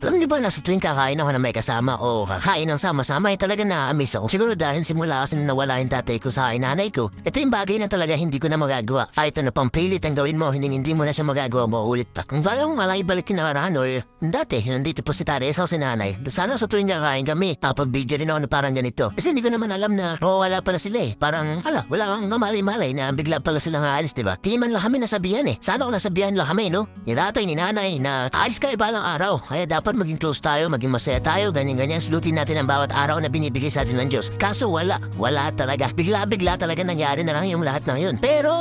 Then Ba na sa tuwing kakain ako na may kasama o kakain ng sama-sama ay talaga na-amiss ako. Siguro dahil simula kasi nawala yung tatay ko sa akin nanay ko. Ito yung bagay na talaga hindi ko na magagawa. Kahit ano pang pilit ang gawin mo, hindi, hindi mo na siya magagawa maulit pa. Kung kaya kong malay balik yung nakaraan or dati, nandito po si tatay sa si nanay. Sana sa tuwing kakain kami, tapag-video rin ako na parang ganito. Kasi hindi ko naman alam na wala pala sila eh. Parang, hala, wala kang mamalay-malay na bigla pala silang aalis, diba? Di man lang kami nasabihan eh. Sana kung nasabihan lang kami, no? Ni tatay, ni nanay, na aalis kayo balang araw. Kaya dapat maging close tayo, maging masaya tayo, ganyan-ganyan. Sulutin natin ang bawat araw na binibigay sa atin ng Diyos. Kaso wala, wala talaga. Bigla-bigla talaga nangyari na lang yung lahat ng yun. Pero,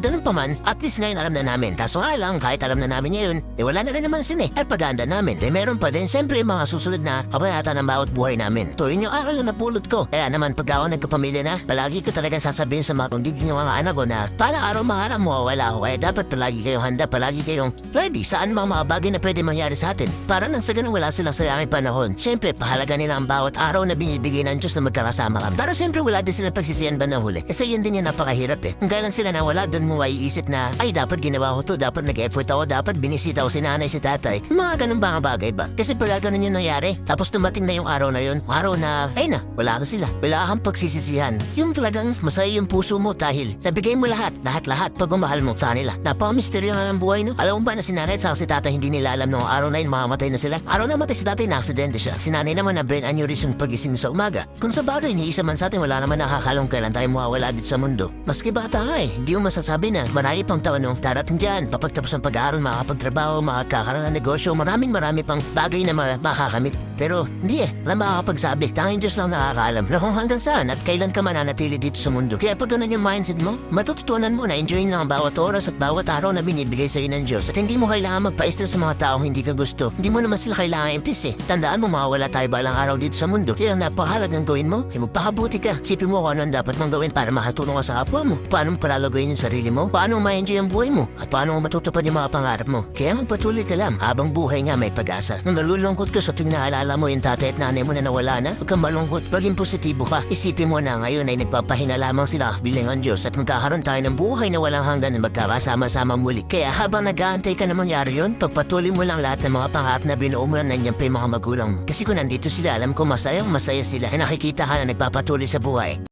ganun pa man, at least ngayon alam na namin. Kaso nga lang, kahit alam na namin ngayon, eh wala na rin naman sila eh. At paganda namin, eh meron pa din siyempre mga susunod na kabayatan ng bawat buhay namin. To yun yung na napulot ko. Kaya naman pag ako nagkapamilya na, palagi ko talaga sasabihin sa mga kongiging mga anak ko na para araw mga araw mawawala ako. Kaya dapat palagi kayong handa, palagi kayong ready saan mga mga bagay na pwede mangyari sa atin. Para nang sa ganun wala silang sayangin panahon. Siyempre, pahalaga nila ang bawat araw na binibigay ng Diyos na magkakasama kami. Pero siyempre wala din silang pagsisiyan ba na huli. Kasi yun din yung napakahirap eh. Kung kailan sila nawala, doon mo maiisip na, ay dapat ginawa ko to, dapat nag-effort ako, dapat binisita ko si nanay, si tatay. Mga ganun ba bagay ba? Kasi pag ganun yung nangyari, tapos dumating na yung araw na yun, araw na, ay na, wala na sila. Wala kang pagsisisihan. Yung talagang masaya yung puso mo dahil nabigay mo lahat, lahat-lahat pag umahal mo sa kanila. Napaka-misteryo nga ng buhay no. Alam mo ba na si nanay at si tatay hindi nila alam noong araw na yun mamamatay na sila? Araw na matay si tatay na aksidente siya. Si nanay naman na brain aneurysm pagising sa umaga. Kung sa bagay, ni isa man sa atin wala naman nakakalong kailan tayo mawawala dito sa mundo. Maski bata nga eh, hindi mo masasabi na marami pang taon nung darating dyan. Papagtapos ng pag-aaral, makakapagtrabaho, makakakaroon ng negosyo, maraming marami pang bagay na ma- makakamit. Pero hindi eh, wala makakapagsabi. Tanging Diyos lang nakakaalam na kung hanggang saan at kailan ka mananatili dito sa mundo. Kaya pag ganun yung mindset mo, matututunan mo na enjoy lang ang bawat oras at bawat araw na binibigay sa'yo ng Diyos. At hindi mo kailangan magpaistra sa mga taong hindi ka gusto. Hindi mo naman sila kailangan impis eh. Tandaan mo mawawala tayo balang araw dito sa mundo. Kaya ang napakahalagang gawin mo, ay magpakabuti ka. Sipin mo kung ano ang dapat mong gawin para makatulong ka sa kapwa mo. Paano mo palalagoyin yung sarili mo? Paano ma-enjoy ang buhay mo? At paano mo matutupad yung mga pangarap mo? Kaya magpatuloy ka lang habang buhay nga may pag-asa. Nung nalulungkot ka sa tuwing naalala mo yung tatay at nanay mo na nawala na, huwag kang malungkot. Maging positibo ka. Isipin mo na ngayon ay nagpapahinga lamang sila bilang ang Diyos at magkakaroon tayo ng buhay na walang hanggan na magkakasama-sama muli. Kaya habang nag-aantay ka na mangyari yun, pagpatuloy mo lang lahat ng mga pangarap na binuo mo na nandiyan pa yung mga magulang. Kasi kung nandito sila, alam ko masayang masaya sila. Ay nakikita ka na nagpapatuloy sa buhay.